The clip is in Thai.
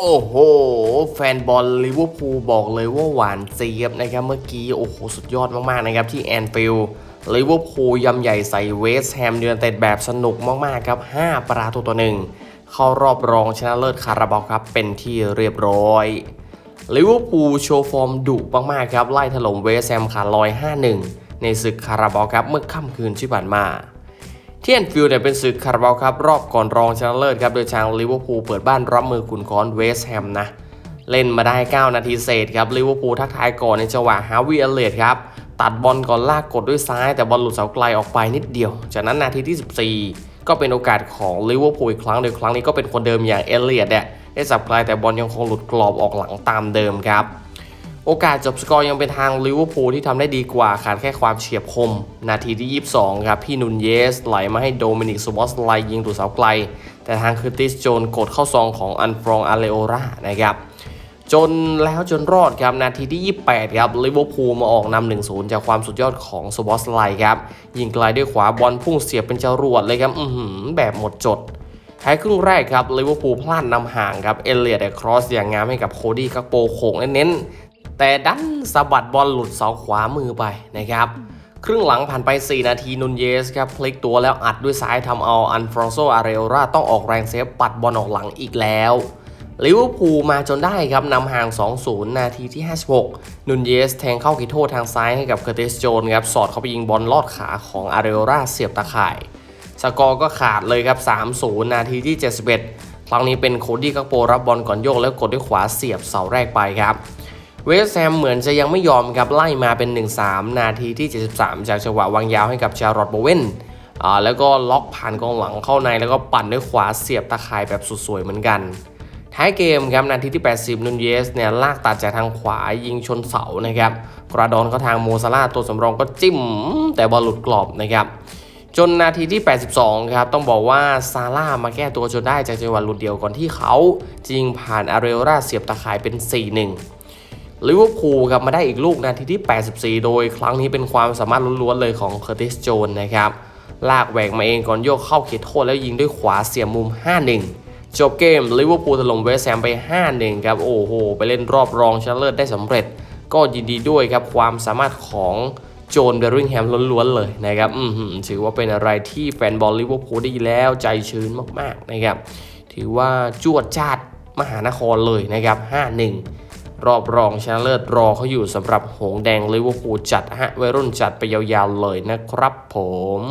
โอ้โห แฟนบอลลิเวอร์พูลบอกเลยว่าหวานเจี๊ยบนะครับ เมื่อกี้ โอ้โห สุดยอดมาก ๆ นะครับ ที่แอนฟิลด์ลิเวอร์พูลยำใหญ่ใส่เวสต์แฮมยูไนเต็ดแบบสนุกมาก ๆ ครับ 5 ประตูต่อหนึ่งเข้ารอบรองชนะเลิศคาราบาวครับ เป็นที่เรียบร้อยลิเวอร์พูลโชว์ฟอร์มดุมาก ๆ ครับ ไล่ถล่มเวสต์แฮมขาดลอย 5-1 ในศึกคาราบาวครับเมื่อค่ำคืนที่ผ่านมา ที่แอนฟิลด์เนี่ยเป็นศึกคาราบาวครับรอบก่อนรองชนะเลิศครับ โดยทางลิเวอร์พูลเปิดบ้านรับมือขุนคอนเวสต์แฮมนะ เล่นมาได้ 9 นาทีเศษครับลิเวอร์พูลทักทายก่อนในจังหวะฮาวิเอเลตครับ ตัดบอลก่อนลากกดด้วยซ้าย แต่บอลหลุดเสาไกลออกไปนิดเดียว จากนั้นนาทีที่ 14 ก็เป็นโอกาสของลิเวอร์พูลอีกครั้งโดยครั้งนี้ก็เป็นคนเดิมอย่างเอเลียตเนี่ยได้สับไกลแต่บอลยังคงหลุดกรอบออกหลังตามเดิมครับ โอกาสจบสกอร์ยังเป็นทางลิเวอร์พูลที่ทำได้ดีกว่าขาดแค่ความเฉียบคม นาทีที่ 22 ครับ พี่นุนเยส ไหลมาให้โดมินิกซูบอสไลยิงถูกเสาไกล แต่ทางคือติสโจนกดเข้าซองของอันฟรองอาเลโอรานะครับจนแล้วจนรอดครับ นาทีที่ 28 ครับลิเวอร์พูลมาออกนำ1-0 จากความสุดยอดของซูบอสไลครับ ยิงไกลด้วยขวาบอลพุ่งเสียบเป็นจรวดเลยครับ อืแบบหมดจดท้ายครึ่งแรกครับลิเวอร์พูลพลาดนำห่างครับ เอเลียดครอสอย่างงามให้กับโคดี้คักโปโขงเน้น แต่ดันสะบัดบอลหลุดเสาขวามือไปนะครับ ครึ่งหลังผ่านไป 4 นาทีนุนเยสครับพลิกตัวแล้วอัดด้วยซ้ายทำเอาอันฟรองโซอาเรโอราต้องออกแรงเซฟปัดบอลออกหลังอีกแล้วลิเวอร์พูลมาจนได้ครับนำห่าง 2-0 นาทีที่ 56 นุนเยสแทงเข้าขีดโทษทางซ้ายให้กับเคอร์ติสโจนครับสอดเข้าไปยิงบอลลอดขาของอาเรโอราเสียบตะข่าย สกอร์ก็ขาดเลยครับ 3-0 นาทีที่ 71 ครั้งนี้เป็นโคดี้กักโปรับบอลก่อนโยกแล้วกดด้วยขวาเสียบเสาแรกไปครับ เวสต์แฮมเหมือนจะยังไม่ยอมครับไล่มาเป็น 1-3 นาทีที่ 73 จากจังหวะวางยาวให้กับชารอตโบเวนอ่าแล้วก็ล็อกผ่านกองหลังเข้าในแล้วก็ปั่นด้วยขวาเสียบตะข่ายแบบสุดสวยเหมือนกัน ท้ายเกมครับนาทีที่ 80 นุนเยสเนี่ยลากตัดจากทางขวายิงชนเสานะครับกระดอนเข้าทางโมซาลาตัวสำรองก็จิ้ม แต่บอลหลุดกรอบนะครับจนนาทีที่ 82 ครับ ต้องบอกว่าซาร่ามาแก้ตัวจนได้จากจังหวะหลุดเดียวก่อนที่เขาจริงผ่านอาเรโอราเสียบตะข่ายเป็น 4-1 ลิเวอร์พูลครับมาได้อีกลูกนาทีที่ 84 โดยครั้งนี้เป็นความสามารถล้วนๆเลยของเคอร์ติสโจนนะครับลากแหวกมาเองก่อนโยกเข้าเขตโทษแล้วยิงด้วยขวาเสียมุม 5-1 จบเกมลิเวอร์พูลถล่มเวสต์แฮมไป 5-1 ครับ โอ้โห ไปเล่นรอบรองชนะเลิศได้สำเร็จ ก็ยินดีด้วยครับ ความสามารถของโจนเบอริงแฮมล้วนๆเลยนะครับถือว่าเป็นอะไรที่แฟนบอลลิเวอร์พูลได้แล้วใจชื้นมากๆนะครับถือว่าจวดจาดมหานครเลยนะครับ 5-1 รอบรองชนะเลิศรอเขาอยู่สำหรับหงแดงลิเวอร์พูลจัดฮะวัยรุ่นจัดไปยาวๆเลยนะครับผม